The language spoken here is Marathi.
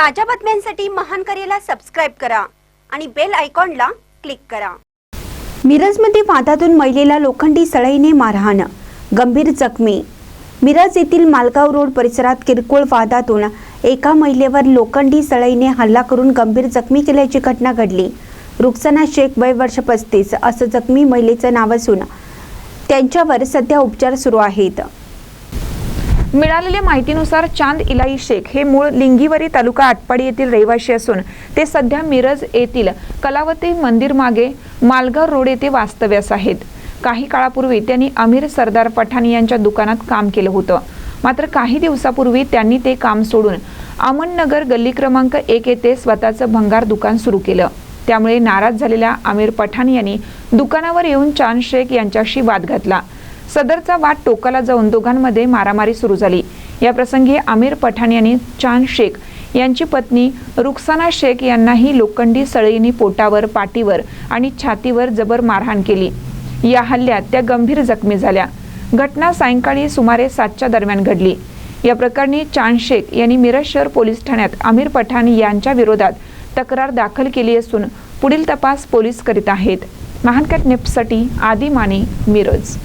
ताज्या बातम्यांसाठी महान करेला सबस्क्राईब करा आणि बेल आयकॉनला क्लिक करा. मिरजमध्ये वादातून महिलेला लोखंडी सळईने मारहाण गंभीर जखमी. मिरज येथील मालगाव रोड परिसरात किरकोळ वादातून एका महिलेवर लोखंडी सळईने हल्ला करून गंभीर जखमी केल्याची घटना घडली. रुक्सना शेख वय वर्ष पस्तीस असं जखमी महिलेचं नाव असून त्यांच्यावर सध्या उपचार सुरू आहेत. मिळालेल्या माहितीनुसार चांद इलाई शेख हे मूळ लिंगीवरी तालुका आटपाडी येथील रहिवासी असून ते सध्या मिरज येथील कलावती मंदिर मागे मालगाव रोड येथे वास्तव्यास आहेत. काही काळापूर्वी त्यांनी अमीर सरदार पठाण यांच्या दुकानात काम केलं होतं. मात्र काही दिवसापूर्वी त्यांनी ते काम सोडून अमननगर गल्ली क्रमांक एक येथे स्वतःचं भंगार दुकान सुरू केलं. त्यामुळे नाराज झालेल्या आमिर पठाण यांनी दुकानावर येऊन चांद शेख यांच्याशी वाद घातला. सदरचा वाद टोकाला जाऊन दोघांमध्ये मारामारी सुरू झाली. या प्रसंगी आमिर पठाण यांनी चांद शेख यांची पत्नी रुखसाना शेख यांनाही लोखंडी सळईने पोटावर पाठीवर आणि छातीवर जबर मारहाण केली. या हल्ल्यात त्या गंभीर जखमी झाल्या. घटना सायंकाळी सुमारे सातच्या दरम्यान घडली. या प्रकरणी चांद शेख यांनी मिरज शहर पोलीस ठाण्यात आमिर पठाण यांच्या विरोधात तक्रार दाखल केली असून पुढील तपास पोलीस करीत आहेत. महानकट नेपसाठी आदी माने मिरज.